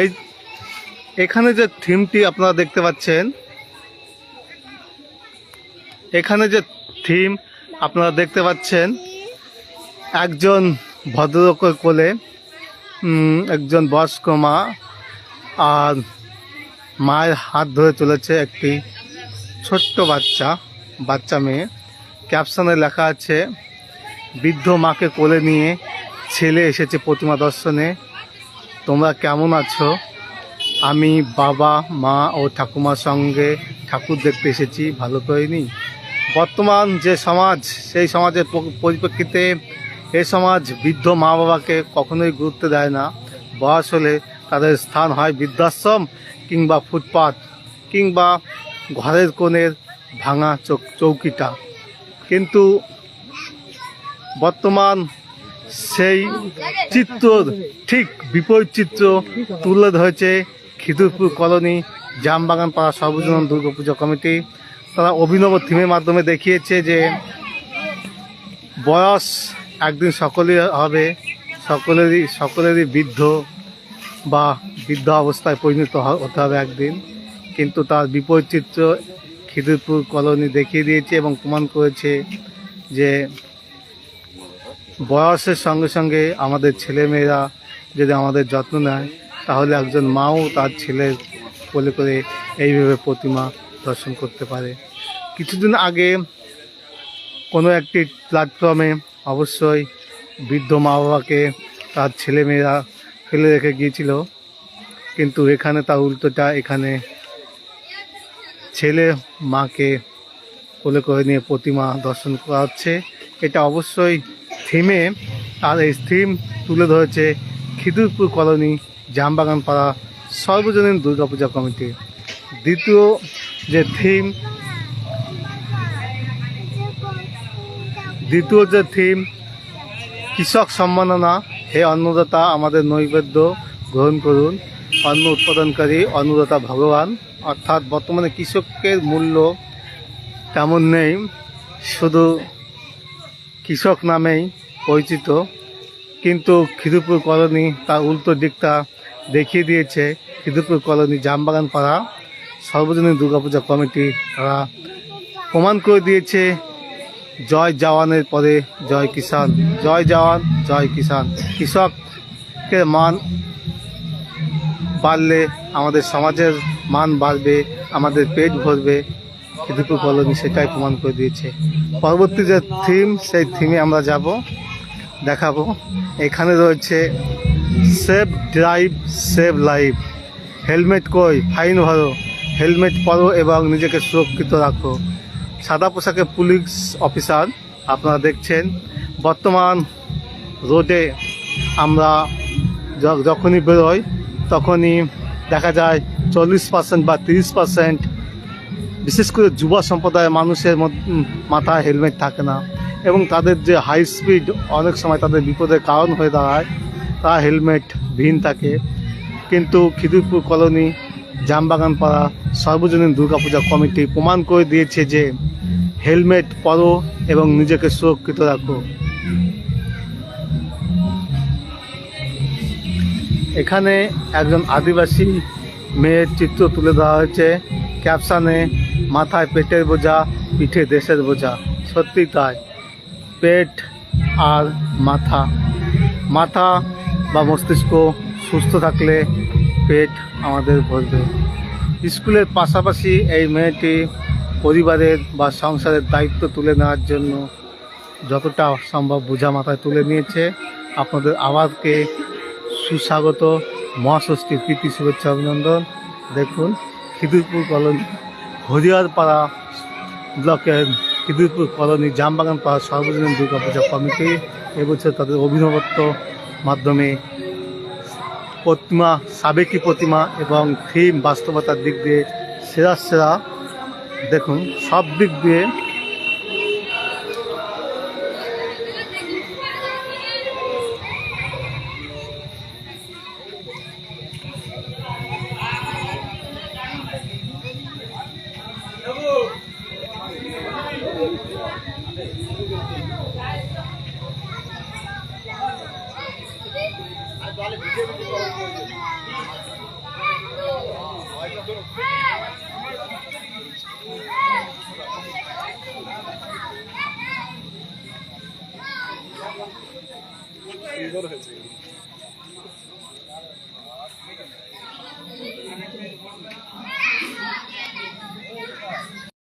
এই, এখানে যে থিমটি আপনারা দেখতে পাচ্ছেন, এখানে যে থিম আপনারা দেখতে পাচ্ছেন, একজন ভদ্রলোকের কোলে একজন বয়স্ক মা আর মায়ের হাত ধরে চলেছে একটি ছোট্ট বাচ্চা বাচ্চা মেয়ে। ক্যাপশনে লেখা আছে, বৃদ্ধ মাকে কোলে নিয়ে ছেলে এসেছে প্রতিমা দর্শনে। তোমরা কেমন আছো? আমি বাবা, মা ও ঠাকুমার সঙ্গে ঠাকুর দেখতে এসেছি, ভালো করিনি বর্তমান যে সমাজ, সেই সমাজের পরিপ্রেক্ষিতে এ সমাজ বৃদ্ধ মা বাবাকে কখনোই গুরুত্ব দেয় না। বয়স হলে তাদের স্থান হয় বৃদ্ধাশ্রম কিংবা ফুটপাত কিংবা ঘরের কোণের ভাঙা চৌক চৌকিটা। কিন্তু বর্তমান সেই চিত্র, ঠিক বিপরীত চিত্র তুলে ধরেছে খিদুরপুর কলোনি জামবাগান পাড়া সর্বজনীন দুর্গাপূজা কমিটি। তারা অভিনব থিমের মাধ্যমে দেখিয়েছে যে বয়স একদিন সকলেই হবে, সকলেরই সকলেরই বৃদ্ধ বা বৃদ্ধ অবস্থায় পরিণত হতে হবে একদিন। কিন্তু তার বিপরীত চিত্র খিদিরপুর কলোনি দেখিয়ে দিয়েছে এবং প্রমাণ করেছে যে বয়সের সঙ্গে সঙ্গে আমাদের ছেলেমেয়েরা যদি আমাদের যত্ন নেয়, তাহলে একজন মাও তার ছেলের কোলে করে এইভাবে প্রতিমা দর্শন করতে পারে। কিছুদিন আগে কোনো একটি প্ল্যাটফর্মে অবশ্যই বৃদ্ধ মা বাবাকে তার ছেলেমেয়েরা ফেলে রেখে গিয়েছিল। কিন্তু এখানে তার উল্টোটা এখানে ছেলে মাকে কোলে করে নিয়ে প্রতিমা দর্শন করা হচ্ছে এটা অবশ্যই থিমে আর এই থিম তুলে ধরেছে খিদুরপুর কলোনি জামবাগান পাড়া সর্বজনীন দুর্গাপূজা কমিটি। দ্বিতীয় যে থিম, দ্বিতীয় যে থিম, কৃষক সম্মাননা। হে অন্নদাতা, আমাদের নৈবেদ্য গ্রহণ করুন। অন্ন উৎপাদনকারী অন্নদাতা ভগবান। অর্থাৎ বর্তমানে কৃষকের মূল্য তেমন নেই। শুধু কৃষক নামেই পরিচিত, কিন্তু খিদুপুর কলোনি তার উল্টো দিকটা দেখিয়ে দিয়েছে। খিদুপুর কলোনি জামবাগান পাড়া সর্বজনীন দুর্গাপূজা কমিটি তারা প্রমাণ করে দিয়েছে, জয় জওয়ানের পরে জয় কিষান জয় জওয়ান, জয় কিষান কৃষকের মান বাড়লে আমাদের সমাজের মান বাড়বে, আমাদের পেট ভরবে খিদিপুর কলোনি সেটাই প্রমাণ করে দিয়েছে। পরবর্তী যে থিম সেই থিমে আমরা যাব। দেখাবো। এখানে রয়েছে save drive save life. Helmet কই? ফাইন ভরো। হেলমেট পরো এবং নিজেকে সুরক্ষিত রাখো। সাদা পোশাকে পুলিশ অফিসার আপনারা দেখছেন। বর্তমান রোডে আমরা যখনই বেরোই, তখনই দেখা যায় চল্লিশ পার্সেন্ট বা তিরিশ পার্সেন্ট বিশেষ করে যুব সম্প্রদায়ের মানুষের মাথায় হেলমেট থাকে না। এবং তাদের যে হাই স্পিড অনেক সময় তাদের বিপদের কারণ হয়ে দাঁড়ায়, তা হেলমেট ভিন থাকে। কিন্তু খিদিরপুর কলোনি, জামবাগান পাড়া, সর্বজনীন দুর্গাপূজা কমিটি প্রমাণ করে দিয়েছে যে হেলমেট পরো এবং নিজেকে সুরক্ষিত রাখো। এখানে একজন আদিবাসী মেয়ের চিত্র তুলে দেওয়া হয়েছে। ক্যাপশানে মাথায় পেটের বোঝা, পিঠে দেশের বোঝা। সত্যি তাই। পেট আর মাথা। মাথা বা মস্তিষ্ক সুস্থ থাকলে পেট আমাদের ভরবে। স্কুলের পাশাপাশি এই মেয়েটি পরিবারের বা সংসারের দায়িত্ব তুলে নেওয়ার জন্য যতটা সম্ভব বোঝা মাথায় তুলে নিয়েছে। আপনাদের আওয়াজকে সুস্বাগত মহাষষ্ঠীর প্রীতি শুভেচ্ছা অভিনন্দন। দেখুন, খিদিরপুর কলোনি হরিয়ারপাড়া ব্লকের খিদিরপুর কলোনি জামবাগান পাড়া সর্বজনীন দুর্গাপূজা কমিটি এবছর তাদের অভিনবত্ব মাধ্যমে প্রতিমা, সাবেকি প্রতিমা এবং থিম বাস্তবতার দিক দিয়ে সেরা সেরা, দেখুন, সব দিক দিয়ে সুন্দর হয়েছে